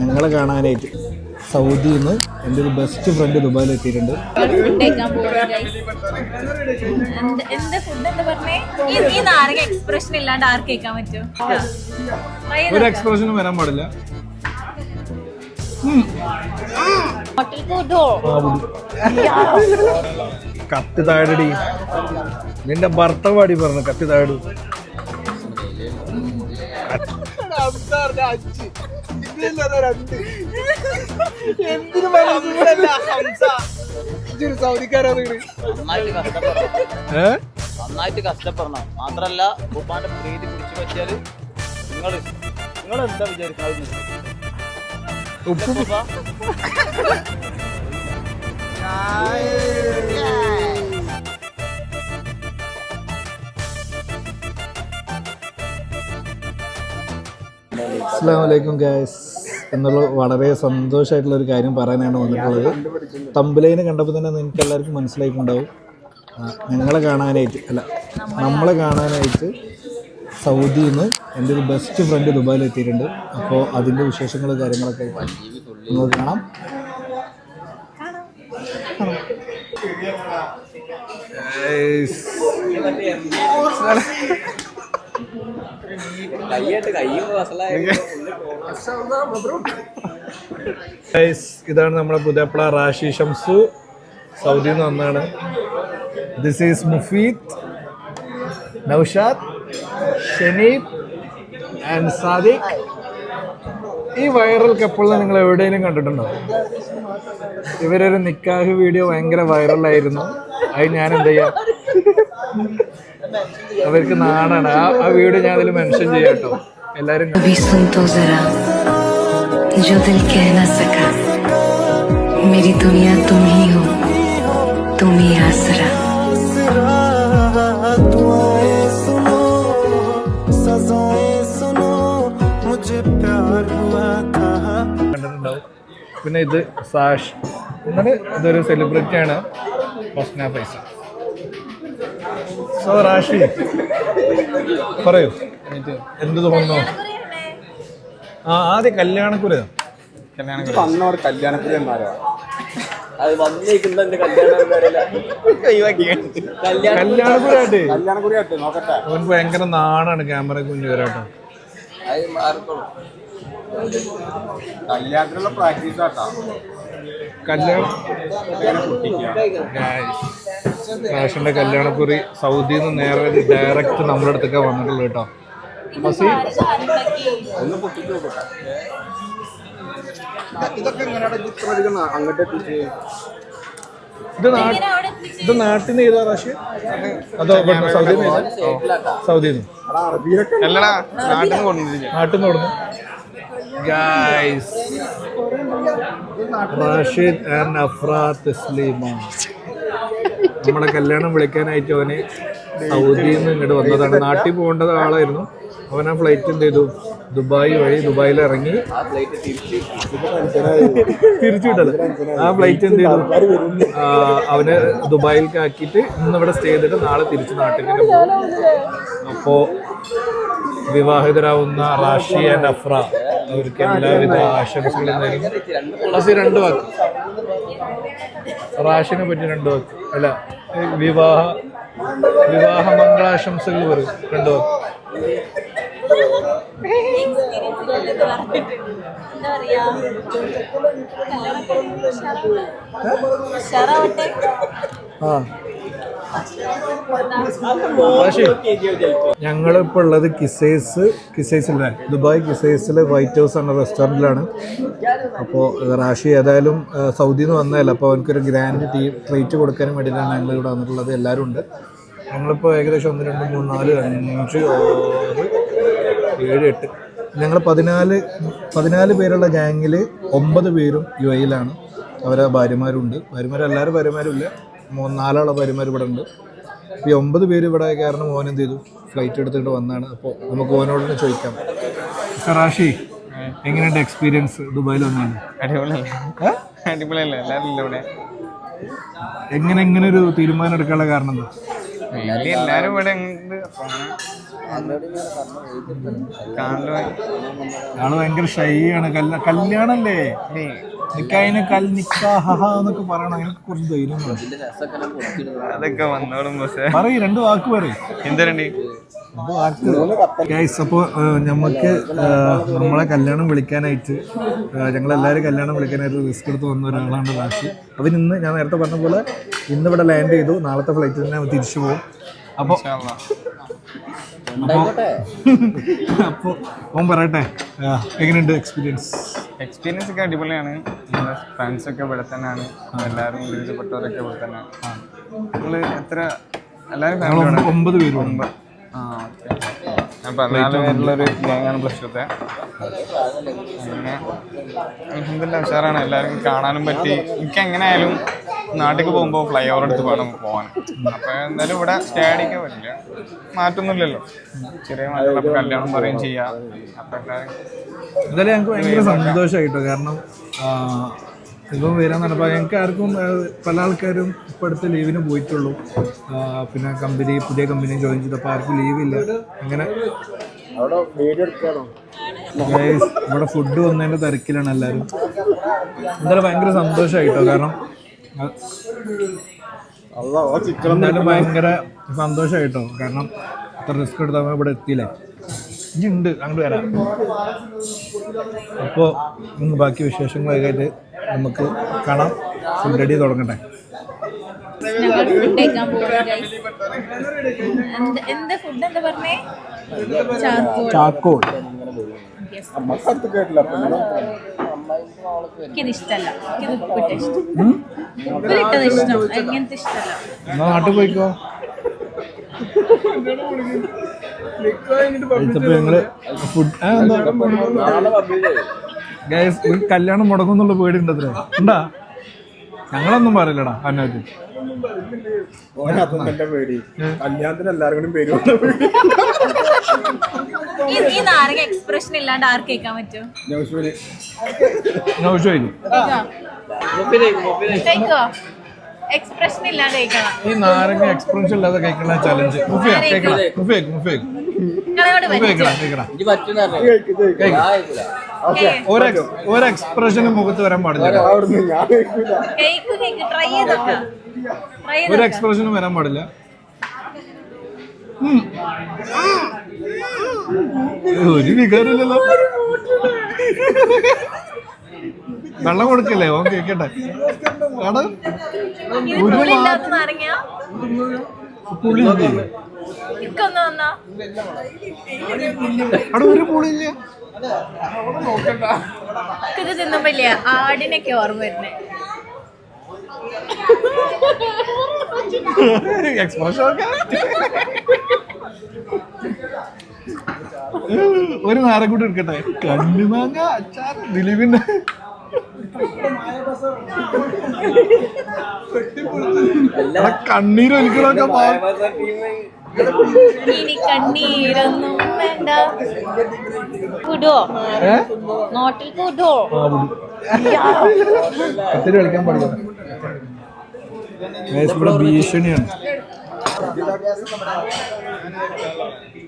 ഞങ്ങളെ കാണാനായിട്ട് സൗദിയിൽ നിന്ന് എന്റെ ഒരു ബെസ്റ്റ് ഫ്രണ്ട് ദുബായിൽ എത്തിയിട്ടുണ്ട് ഒരു എക്സ്പ്രഷനും വരാൻ പാടില്ല. കത്തി താഴടി. നിന്റെ ഭർത്തവാടി പറഞ്ഞു കത്തി നന്നായിട്ട് കഷ്ടപ്പെടണം. ഏ? നന്നായിട്ട് കഷ്ടപ്പെടണം. മാത്രല്ല ഉപ്പാന്റെ പ്രീതി പിടിച്ചു പറ്റിയാൽ നിങ്ങൾ നിങ്ങൾ എന്താ വിചാരിക്കുന്നത് ഉപ്പ്? അസ്സാം വലൈക്കും ഗായ്സ് എന്നുള്ള വളരെ സന്തോഷമായിട്ടുള്ള ഒരു കാര്യം പറയാനാണ് വന്നിട്ടുള്ളത്. തമ്പലൈനെ കണ്ടപ്പോൾ തന്നെ നിങ്ങൾക്ക് എല്ലാവർക്കും മനസ്സിലായിട്ടുണ്ടാവും. ഞങ്ങളെ കാണാനായിട്ട് അല്ല നമ്മളെ കാണാനായിട്ട് സൗദിയിൽ നിന്ന് എന്റെ ഒരു ബെസ്റ്റ് ഫ്രണ്ട് ദുബായിൽ എത്തിയിട്ടുണ്ട് അപ്പോൾ അതിന്റെ വിശേഷങ്ങൾ കാര്യങ്ങളൊക്കെ നിങ്ങൾ കാണാം. Guys, ഇതാണ് നമ്മുടെ പുതിയപ്പള റാഷി ഷംസു. സൗദി നിന്ന് വന്നാണ്. This is Mufeed Naushad Shaneeb and Sadiq. ഈ വൈറൽ കപ്പിളിനെ നിങ്ങൾ എവിടെയെങ്കിലും കണ്ടിട്ടുണ്ടോ? ഇവരൊരു നിക്കാഹ് വീഡിയോ ഭയങ്കര വൈറലായിരുന്നു അത് ഞാൻ എന്ത് ചെയ്യാം? അവർക്ക് നാടാണ് ആ ആ വീഡിയോ ഞാൻ അതിൽ മെൻഷൻ ചെയ്യാം കേട്ടോ എല്ലാവരും अभी सुन तो जरा जो दिल कह न सका मेरी दुनिया तुम ही हो तुम ही आसरा കണ്ടിട്ടുണ്ടാവും പിന്നെ ഇത് സാഷ് എന്നാൽ ഇതൊരു സെലിബ്രിറ്റി ആണ് ഫസ്ന പൈസ സോ റാഷി പറയൂ. എന്ത് തോന്നുന്നു? ആ ആദ്യം കല്യാണക്കുര കല്യാണത്തിന് എന്നാരോ അത് വന്നിരിക്കുന്ന നോക്കട്ടെ. ഭയങ്കര നാണാണ് ക്യാമറ കുഞ്ഞു വരാട്ടോ. അത് മാറിക്കോളും. കല്യാണത്തിനുള്ള പ്രാക്ടീസ് ആട്ടാ കല്യാണം കല്യാണക്കുറി സൗദിയിൽ നിന്ന് നേരെ ഡയറക്റ്റ് നമ്മുടെ അടുത്തൊക്കെ വന്നിട്ടുള്ളൂ കേട്ടോ. ഫസി. ഇതൊക്കെ അങ്ങോട്ട് ഇത് ഇത് നാട്ടിൽ നിന്ന് ചെയ്താ റാഷി? അതോ സൗദിയിൽ നിന്ന് സൗദിയിൽ നിന്ന് നാട്ടിൽ നിന്ന്. നാട്ടിൽ നിന്ന് കൊടുന്നു ഗായ്സ് റാഷിദ് ആൻഡ് അഫ്രാ തസ്ലീമ. നമ്മുടെ കല്യാണം വിളിക്കാനായിട്ട് അവന് സൗദിയിൽ നിന്ന് ഇങ്ങോട്ട് വന്നതാണ്. നാട്ടിൽ പോകേണ്ടത് ആളായിരുന്നു. അവൻ ആ ഫ്ലൈറ്റ് എന്ത് ചെയ്തു? ദുബായ് വഴി ദുബായിൽ ഇറങ്ങി. തിരിച്ച് വിട്ടത്. ആ ഫ്ലൈറ്റ് എന്ത് ചെയ്തു? അവന് ദുബായിലേക്ക് ആക്കിയിട്ട് ഇന്ന് ഇവിടെ സ്റ്റേ ചെയ്തിട്ട് നാളെ തിരിച്ചു നാട്ടിലേക്ക് പോകും. അപ്പോ വിവാഹിതരാവുന്ന റാഷി ആൻഡ് അഫ്ര അവർക്ക് എല്ലാവിധ ആശംസകളും രണ്ട് വാക്ക്. റാഷിനെ പറ്റി രണ്ട് വാക്ക്. അല്ല വിവാഹ വിവാഹ മംഗളാശംസകൾ പറയും രണ്ട് വാക്ക്. ഞങ്ങളിപ്പോൾ ഉള്ളത് കിസൈസ് കിസൈസിലെ ദുബായ് കിസൈസിലെ വൈറ്റ് ഹൗസ് എന്ന റെസ്റ്റോറന്റിലാണ് അപ്പോൾ റാഷി ഏതായാലും സൗദിയിൽ നിന്ന് വന്നതല്ല അപ്പോൾ അവനക്കൊരു ഗ്രാൻഡ് ടീ ട്രീറ്റ് കൊടുക്കാനും വേണ്ടിയിട്ടാണ് ഞങ്ങൾ ഇവിടെ വന്നിട്ടുള്ളത്. എല്ലാവരും ഉണ്ട്. ഞങ്ങളിപ്പോൾ ഏകദേശം ഒന്ന് രണ്ട് മൂന്ന് നാല് അഞ്ച് ഏഴ് എട്ട് ഞങ്ങൾ പതിനാല് പതിനാല് പേരുള്ള ഗ്യാങ്ങിൽ ഒമ്പത് പേരും യു എയിലാണ്. അവരെ ഭാര്യമാരുണ്ട്. ഭാര്യമാർ എല്ലാവരും ഭാര്യമാരും ഇല്ല മൂന്ന് നാലാളെ ഭാര്യമാർ ഇവിടെ ഉണ്ട് ഈ ഒമ്പത് പേര് ഇവിടെ കാരണം ഓൻ എന്ത് ചെയ്തു? ഫ്ലൈറ്റ് എടുത്തിട്ട് വന്നാണ്. അപ്പോൾ നമുക്ക് ഓനോട് തന്നെ ചോദിക്കാം. റാഷി എങ്ങനെയുണ്ട് എക്സ്പീരിയൻസ്? ദുബായിൽ വന്നാണ് അടിപൊളിയല്ലേ? അടിപൊളിയല്ലേ? എല്ലാവരും ഇല്ല ഇവിടെ? എങ്ങനെ ഇങ്ങനെ ഒരു തീരുമാനം എടുക്കാനുള്ള കാരണം എന്താ? എല്ലാവരും ഇവിടെ അപ്പൊ ആൾ ഭയങ്കര ഷൈയാണ്. കല്യാണല്ലേ? നിക്കായിന് കൽ നിക്കാഹ എന്നൊക്കെ പറയണം. എനിക്ക് കുറച്ച് ധൈര്യം. അതൊക്കെ വന്നോളും പറയും രണ്ട് വാക്ക് പറയും. എന്തരണ്ടി? ഗൈസ് അപ്പോൾ നമുക്ക് നമ്മളെ കല്യാണം വിളിക്കാനായിട്ട് ഞങ്ങൾ എല്ലാവരും കല്യാണം വിളിക്കാനായിട്ട് റിസ്ക് എടുത്ത് വന്ന ഒരാളാണ് റാഷി അവൻ ഇന്ന് ഞാൻ നേരത്തെ പറഞ്ഞ പോലെ ഇന്ന് ഇവിടെ ലാൻഡ് ചെയ്തു. നാളത്തെ ഫ്ലൈറ്റിൽ തന്നെ തിരിച്ചു പോകും. അപ്പോൾ അപ്പൊ ഓൻ പറയട്ടെ. എങ്ങനെയുണ്ട് എക്സ്പീരിയൻസ് എക്സ്പീരിയൻസ് ഒക്കെ അടിപൊളിയാണ്. ഫ്രണ്ട്സ് ഒക്കെ ഇവിടെ തന്നെയാണ്. എല്ലാവരും വിളിച്ചപ്പെട്ടവരൊക്കെ ഇവിടെ തന്നെ നമ്മൾ എത്ര എല്ലാവരും ഒമ്പത് പേരുണ്ട് ആ ഓക്കെ. പതിനാല് പേരുള്ളൊരു ഗ്യാങ്ങാണ് പ്ലസ് ടുത്തെ അങ്ങനെ അൽഹംദുലില്ലാ ഉഷാറാണ് എല്ലാവർക്കും കാണാനും പറ്റി. എനിക്ക് എങ്ങനെയായാലും നാട്ടിലേക്ക് പോകുമ്പോൾ ഫ്ലൈ ഓവർ എടുത്ത് വേണം പോകാൻ അപ്പോൾ എന്തായാലും ഇവിടെ സ്റ്റേ അടിക്കാൻ പറ്റില്ല. മാറ്റൊന്നുമില്ലല്ലോ. ചെറിയ മാറ്റം അപ്പോൾ കല്യാണം പറയും ചെയ്യാം. അപ്പോൾ എല്ലാവരും എന്തായാലും ഞങ്ങൾക്ക് ഭയങ്കര സന്തോഷമായിട്ടോ കാരണം ഇപ്പം വരാൻ പറഞ്ഞപ്പോൾ ഞങ്ങൾക്ക് ആർക്കും പല ആൾക്കാരും ഇപ്പോൾ അടുത്ത് ലീവിന് പോയിട്ടുള്ളൂ. പിന്നെ കമ്പനി പുതിയ കമ്പനി ജോയിൻ ചെയ്തപ്പോൾ ആർക്കും ലീവില്ല അങ്ങനെ ഇവിടെ ഫുഡ് വന്നതിന്റെ തിരക്കിലാണ് എല്ലാവരും എന്തായാലും ഭയങ്കര സന്തോഷമായിട്ടോ കാരണം എന്തായാലും ഭയങ്കര സന്തോഷമായിട്ടോ കാരണം ഇത്ര റിസ്ക് എടുത്താൽ ഇവിടെ എത്തിയില്ലേ? ഇനി ഉണ്ട് അങ്ങോട്ട് വരാം. അപ്പോൾ ബാക്കി വിശേഷങ്ങളൊക്കെ ആയിട്ട് നമുക്ക് കാണാം. ഫുഡ് റെഡി തുടങ്ങട്ടെ. ചാക്കോൾ. നാട്ടിൽ പോയിക്കോ? ഞങ്ങൾ ഫുഡ് ഗൈസ് കല്യാണം മുടങ്ങുന്നുള്ള പേടി ഉണ്ടത്രേ ഉണ്ടാ? ഞങ്ങളൊന്നും പറയില്ലടാ അന്നാറ്റ് കല്യാണത്തിന് എല്ലാവർക്കും പേര് ഈ ഈ നാരങ്ങ എക്സ്പ്രഷൻ ഇല്ലാണ്ട് ആർക്ക് കേൾക്കാൻ പറ്റും? എക്സ്പ്രഷൻ ഇല്ലാതെ കഴിക്കണം ഈ നാരങ്ങ എക്സ്പ്രഷൻ ഇല്ലാതെ കഴിക്കണ ചലഞ്ച് മുഫിയ ഒരു എക്സ്പ്രഷനും മുഖത്ത് വരാൻ പാടില്ല. ഒരു എക്സ്പ്രഷനും വരാൻ പാടില്ല. ഒരു വികാരമില്ലല്ലോ. വെള്ളം കൊടുക്കല്ലേ? ഓൻ കേക്കട്ടെ. നാരങ്ങ പുളി അവിടെ ഒരു പുളിയില്ല? ഇത് ആടിനൊക്കെ ഓർമ്മ വരുന്നേ. എക്സ്പ്രഷൻ ഒക്കെ. ഒരു നാരക്കൂട്ട് എടുക്കട്ടെ. കണ്ണുമാങ്ങ അച്ചാർ ദിലീപിന്റെ എടാ, കണ്ണീര് ഒലിക്കണൊക്കെ പാവം. ഇനി കണ്ണീരൊന്നും വേണ്ട വിടുവോ? നോട്ടിൽ വിടുവോ. കത്തിരി കളിക്കാൻ പാടില്ല ഇവിടെ ഭീഷണിയാണ്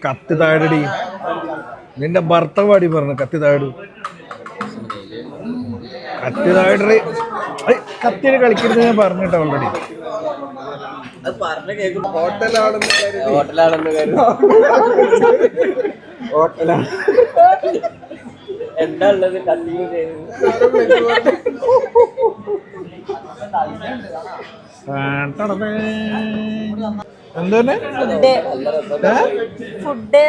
കത്തി താഴടി നിന്റെ ഭർത്താവാടി പറഞ്ഞു കത്തി താഴു കത്തി താഴെ കത്തിരി കളിക്കരുത് ഞാൻ പറഞ്ഞിട്ടോ ഓൾറെഡി ഹോട്ടലാണെന്ന് കരുതി. ഹോട്ടലാണ്. എന്താ ഉള്ളത് കണ്ടിന്യൂ ചെയ്ത് എന്തോന്നെ ഫുഡ്.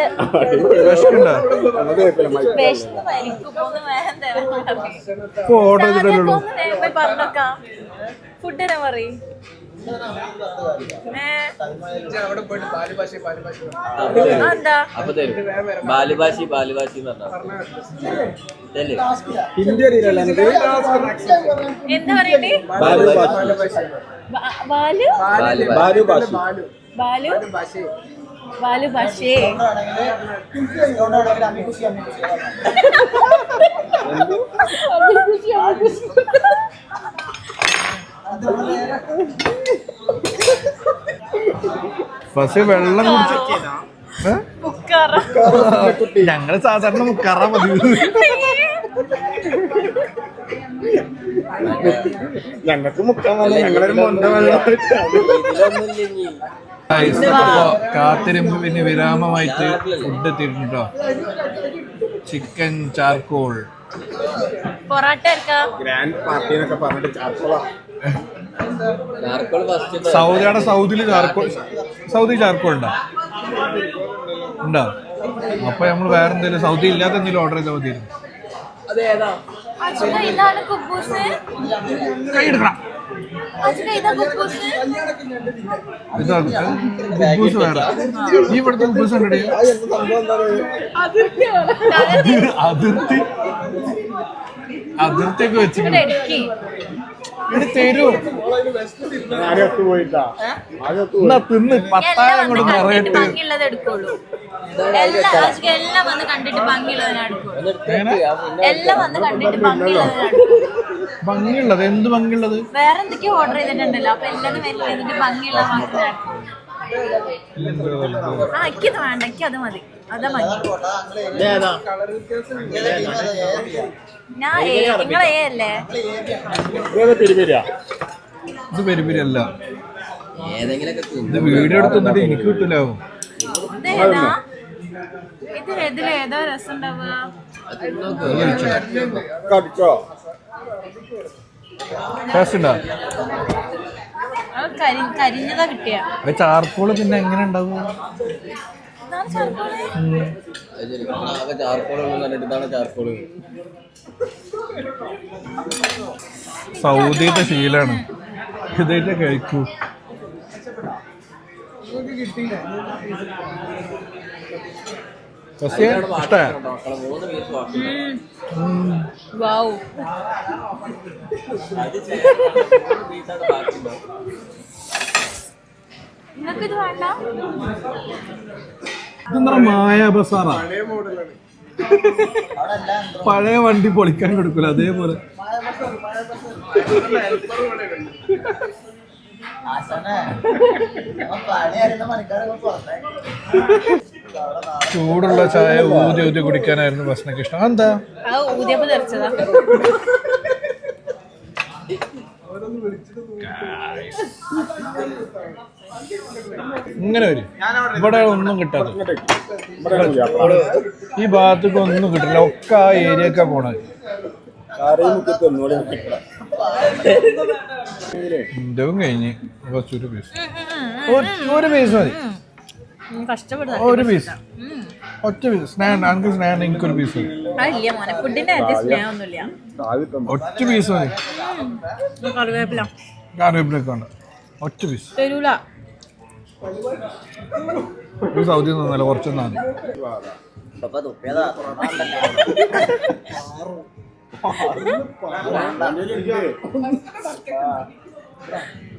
ഇപ്പൊ ഓർഡർ ചെയ്തിട്ടല്ലോ പറഞ്ഞോക്കാം. ഫുഡ് തരാൻ പറയും. ബാലുഭാഷി ബാലുഭാഷി എന്ന് ഹിന്ദി അറിയില്ല എന്താ ബാലു? ബാലുഭാഷി. ബാ- ബാലു? ബാലു ഭാഷേ പക്ഷെ വെള്ളം കുടിച്ച് ഞങ്ങൾ സാധാരണ മുക്കാറ പതിവ് ഞങ്ങൾക്ക് മുക്കാൻ വന്നു ഞങ്ങളൊരു മൊന്ത വെള്ളം അപ്പൊ കാത്തിരുമ്പ് പിന്നെ വിരാമമായിട്ട് food എത്തിയിട്ടുണ്ടോ? Chicken charcoal parotta grand party എന്നൊക്കെ പറഞ്ഞിട്ട് ചാർക്കോളാ സൗദിയുടെ സൗദിയിൽ ചാർക്കോൾ സൗദി ചാർക്കോൾ ഉണ്ടോ? ഉണ്ടോ? അപ്പൊ നമ്മൾ വേറെ എന്തെങ്കിലും സൗദി ഇല്ലാത്ത എന്തെങ്കിലും ഓർഡർ ചെയ്താൽ മതിയായിരുന്നു. കൈ ഇതാണ് കുബൂസ് അച്ഛാ ഇതാ കുബൂസ്. ഇതാ ബുബൂസ് വേറെ. ഈ ഇവിടുത്തെ ബുബൂസ് ഉണ്ടേ അതിർത്തി. അതിർത്തിയൊക്കെ വെച്ചിട്ട് ഇവിടെ എടുക്കി ഇവിടെ തരൂ. ആരും ഒത്തു പോയിട്ടാ ആരും ഒത്തു എന്നാ തിന്ന്. പത്താഴം എല്ലാം കൊണ്ട് വന്ന് കണ്ടിട്ട് നിറയട്ട്. എല്ലാം വന്ന് കണ്ടിട്ട് ഭംഗിയുള്ളതിനാണ് എല്ലാം വന്ന് കണ്ടിട്ട് ഭംഗിയുള്ളതിനെ എടുക്കുള്ളൂ. ഭംഗിയുള്ളത്? എന്ത് ഭംഗിയുള്ളത്? വേറെ എന്തൊക്കെയോ ഓർഡർ ചെയ്തിട്ടുണ്ടല്ലോ. അപ്പൊ എല്ലാതും ഭംഗിയുള്ള ആ എനിക്കത് വേണ്ട എനിക്ക് അത് മതി. അതാ മതി ഞാൻ നിങ്ങൾ അല്ലേ? ഇത് പെരുപിരി അല്ല ഇത് വീഡിയോ എടുത്തുന്നിട്ട് എനിക്ക് കിട്ടില്ലാവും ഇത് ഏതാ? ഇത് ഇതിൽ ഏതോ രസം ഉണ്ടാവുക. ടേസ്റ്റ് ഉണ്ടോ കരിഞ്ഞതാ കിട്ടിയ. അത് ചാർക്കോൾ പിന്നെ എങ്ങനെ ഉണ്ടാവും? സൗദിയുടെ ശീലാണ്. ഇതായിട്ട് കഴിക്കൂ. പക്ഷേ ഇഷ്ടമായ വൗ. നിങ്ങൾക്ക് ഇത് വേണ്ട? ഇതെന്താ മായ ബസാറാ. പഴയ വണ്ടി പൊളിക്കാൻ കൊടുക്കൂല അതേപോലെ. ചൂടുള്ള ചായ ഊതി ഊതി കുടിക്കാനായിരുന്നു ഭക്ഷണക്ക് ഇഷ്ടം. എന്താ ഇങ്ങനെ വരും. ഇവിടെ ഒന്നും കിട്ടാതെ. ഈ ഭാഗത്തേക്ക് ഒന്നും കിട്ടില്ല. ഒക്കെ ആ ഏരിയക്കാ പോണത്. എന്തും കഴിഞ്ഞ് കുറച്ചൊരു പീസ് ഒരു പീസ് മതി. ഒരു പീസ് ഒറ്റ പീസ് സ്നാൻ അനക്ക് പീസ് മോനെ. ഫുഡിന്റെ കാര്യത്തിൽ സ്നേഹമൊന്നുമില്ല. ഒറ്റ പീസ് മതി. കറിവേപ്പില. കറിവേപ്പിലൊക്കെ ഉണ്ട് ഒറ്റ പീസ് തരൂല സൗദി നിന്നല്ല കുറച്ചൊന്നും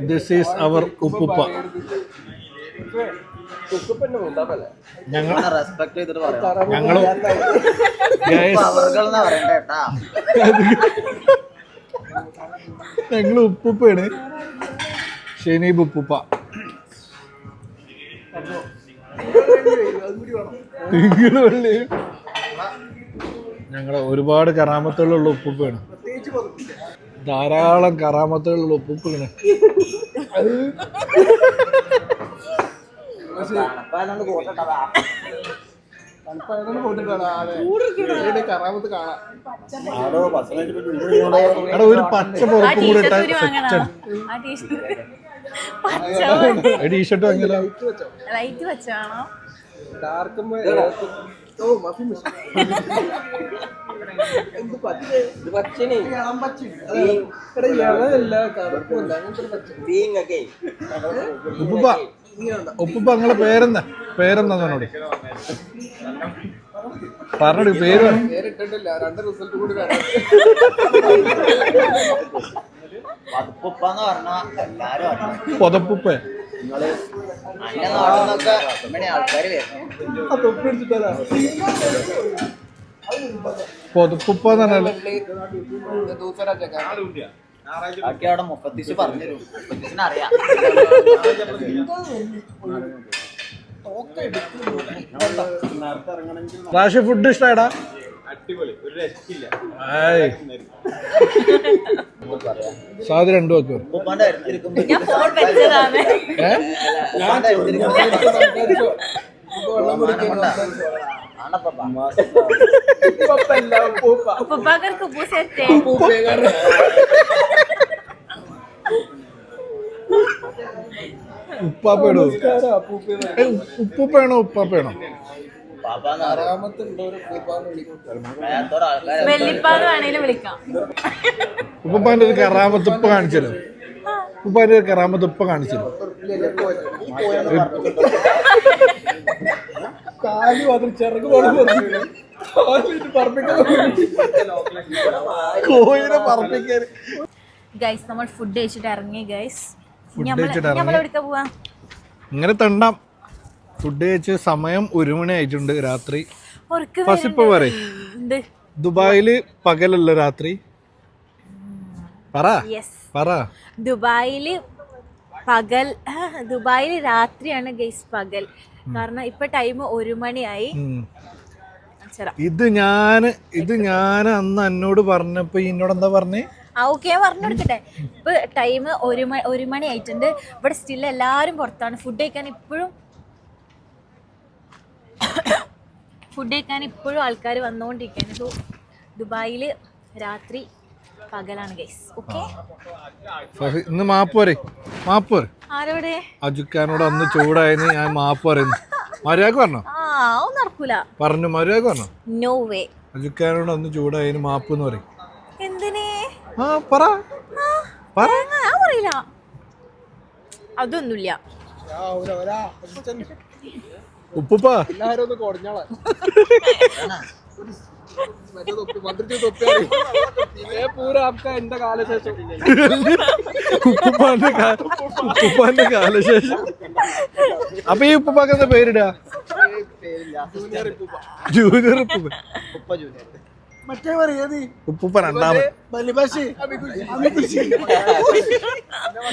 ദിസ് ഈസ് അവർ ഉപ്പുപ്പ. ഞങ്ങൾ റെസ്പെക്ട് ചെയ്തിട്ട് പറയാം. ഞങ്ങൾ ഉപ്പുപ്പയാണ്. ഷെനീബ് ഉപ്പുപ്പ. ഞങ്ങളെ ഒരുപാട് കറാമത്തുകളുള്ള ഉപ്പുപ്പയാണ്. ധാരാളം കറാമത്തുകളുള്ള ആരോ ഭക്ഷണം അവിടെ ഒരു പച്ച പുറത്തും കൂടെ ഇട്ടാൽ സെറ്റാണ് ടീഷർട്ട്. വാങ്ങിയാലോ ലൈറ്റ് വെച്ചാണോ ഉപ്പുപ്പ. ഉപ്പുപ്പ നിങ്ങളെ പേരെന്താ? പേരെന്താ പറഞ്ഞോടി പറഞ്ഞോടി പേര്. പതുപ്പുപ്പാന്ന് പറഞ്ഞാ എല്ലാരും അറിയും. പൊതപ്പുപ്പ. നിങ്ങൾ ബാക്കി അവിടെ മുപ്പത്തിസ് പറഞ്ഞുതരും. മുപ്പത്തിസിന് അറിയാം. റാഷി ഫുഡ് ഇഷ്ടായടാ. ഏയ്. സാധു രണ്ടു വെക്കും. ഞാൻ ഫോൺ വെച്ചതാണ്. ഉപ്പുപ്പാക്കർക്ക് ഉപ്പു സെറ്റ് ഉപ്പാപ്പേടോ. ഉപ്പുപ്പേണോ വേണേലും വിളിക്കാം. ഉപ്പാന്റെ ഒരു കറാമത്ത് ഉപ്പ കാണിച്ചല്ലോ. ഉപ്പാന്റെ ഒരു കറാമത്ത് ഉപ്പ കാണിച്ചല്ലോ. പറപ്പിക്കാൻ ഗൈസ് നമ്മൾ ഫുഡ് കഴിച്ചിട്ട് ഇറങ്ങി ഗൈസ് നമ്മൾ എവിടേക്കാ പോവാ? ഇങ്ങനെ തണ്ടാം. ഫുഡ് കഴിച്ച് സമയം ഒരു മണി ആയിട്ടുണ്ട് രാത്രി ഫസ്റ്റ് ഇപ്പൊ ദുബായിൽ പകലല്ല രാത്രി? പറ. പറ. ദുബായിൽ പകൽ ദുബായിൽ രാത്രിയാണ് ഗൈസ് പകൽ. കാരണം ഇപ്പൊ ടൈം ഒരു മണിയായി. ഇത് ഞാൻ ഇത് ഞാൻ അന്ന് എന്നോട് പറഞ്ഞപ്പോ എന്നോട് എന്താ പറഞ്ഞേ? ആ ഓക്കെ ഞാൻ പറഞ്ഞു കൊടുക്കട്ടെ. ഇപ്പൊ ടൈം ഒരു മണി ഒരു മണി ആയിട്ടുണ്ട് ഇവിടെ സ്റ്റിൽ എല്ലാരും പുറത്താണ്. ഫുഡ് കഴിക്കാൻ ഇപ്പോഴും ഫുഡ് കഴിക്കാൻ ഇപ്പോഴും ആൾക്കാർ വന്നുകൊണ്ടിരിക്കുകയാണ് സോ ദുബായിൽ രാത്രി പകലാണ് ഗൈസ് ഓക്കെ ഇന്ന് മാപ്പ് പറയും. മാപ്പ് ആരോടെ? അജുക്കാനോട് അന്ന് ചൂടായെന്ന് ഞാൻ മാപ്പ് പറയുന്നു. മര്യാദയ്ക്ക് പറഞ്ഞോ? ആ ഒന്നും നടക്കൂല. പറഞ്ഞു മര്യാദയ്ക്ക് പറഞ്ഞോ? നോ വേ അജുക്കാനോട് അന്ന് ചൂടായതിന് മാപ്പ് എന്ന് പറയും. എന്തിനേ? ആ പറ. പറ. ഞാൻ പറയില്ല. അതൊന്നുമില്ല. ഉപ്പുപ്പ. ഉപ്പുപ്പാന്റെ കാലശേഷം. അപ്പൊ ഈ ഉപ്പുപ്പാക്ക് എന്താ പേരിടാ? ജൂനിയർ ഉപ്പുപ്പ. മറ്റേ പറയാ നീ ഉപ്പുപ്പ രണ്ടാമത്. ഇൻസ്റ്റഗ്രാമിൽ ഞാൻ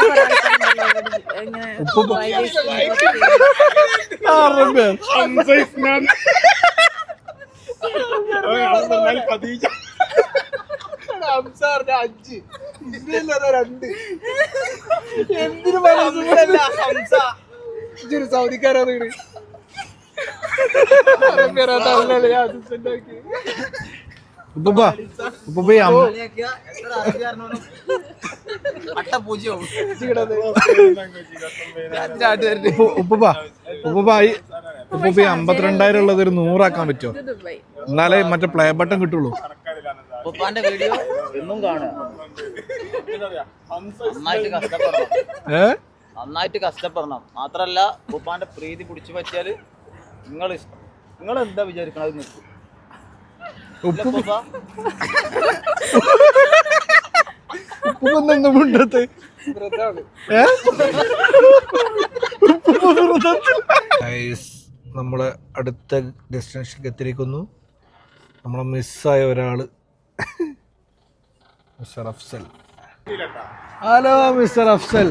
കുറേ ആൾക്കാരുണ്ടല്ലോ ഇവിടെ ഇങ്ങനെ ഉപ്പുപ്പ vibe ആരുടെ പേര്? ഉപ്പുപ്പ ഉപ്പുപ്പ ഉപ്പു- ഈ ഈ അമ്പത്തിരണ്ടായിരം ഉള്ളത് ഒരു നൂറാക്കാൻ പറ്റുമോ? എന്നാലേ മറ്റേ പ്ലേ ബട്ടൺ കിട്ടുള്ളൂ. ഉപ്പാന്റെ വീഡിയോ എന്നും കാണുക. നന്നായിട്ട് കഷ്ടപ്പെടണം. നന്നായിട്ട് കഷ്ടപ്പെടണം. മാത്രല്ല ഉപ്പാന്റെ പ്രീതി പിടിച്ചു പറ്റിയാൽ നിങ്ങൾ നിങ്ങൾ എന്താ വിചാരിക്കണത് നിൽക്കും ഉപ്പു ഉപ്പ. മുണ്ടത്ത്. നമ്മൾ അടുത്ത ഡെസ്റ്റിനേഷനിലേക്ക് എത്തിയിരിക്കുന്നു. നമ്മളെ മിസ്സായ ഒരാൾ. Mister Afsal. Hello mister Afsal.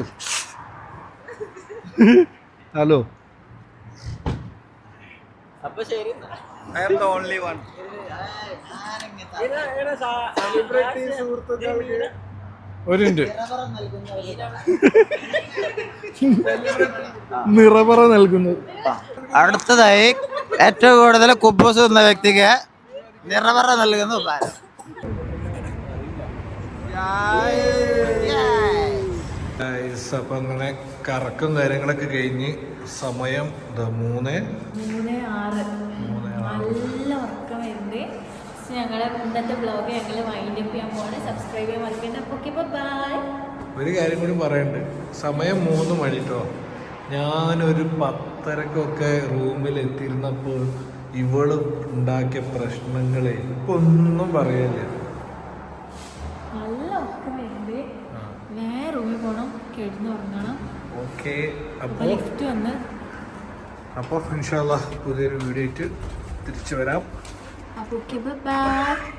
Hello അപ്പൊ ശരി. ഒരു മിനിറ്റ്. നിറപറ നൽകുന്നു. അടുത്തതായി ഏറ്റവും കൂടുതൽ കുബ്ബസ് എന്ന വ്യക്തിക്ക് നിറപറ നൽകുന്ന Guys, അപ്പൊ അങ്ങനെ കറക്കും കാര്യങ്ങളൊക്കെ കഴിഞ്ഞ് സമയം ദാ മൂന്ന്. മൂന്ന് ആറ് നല്ല ഉറക്കം വരുന്നത് ഞങ്ങളെ ഇന്നത്തെ ബ്ലോഗ് ഞങ്ങൾ വൈൻഡ് അപ്പ് ചെയ്യാൻ പോവാണ്. സബ്സ്ക്രൈബ് ചെയ്യാൻ മറക്കണ്ട. ഓക്കെ ബൈ ഒരു കാര്യം കൂടി പറയണ്ട്. സമയം മൂന്ന് മണി കേട്ടോ ഞാനൊരു പത്തരക്കൊക്കെ റൂമിൽ എത്തിയിരുന്നപ്പോൾ ഇവൾ ഉണ്ടാക്കിയ പ്രശ്നങ്ങളെ ഇപ്പൊ ഒന്നും പറയല്ല? നല്ല വരുന്നത് വേറെ റൂമിൽ പോകണം കിടന്ന് ഉറങ്ങണം. ഓക്കെ അപ്പൊ അപ്പോൾ ലിഫ്റ്റ് വന്ന് അപ്പോൾ ഇൻഷാല്ല പുതിയൊരു വീഡിയോ ആയിട്ട് തിരിച്ചു വരാം. ബൈ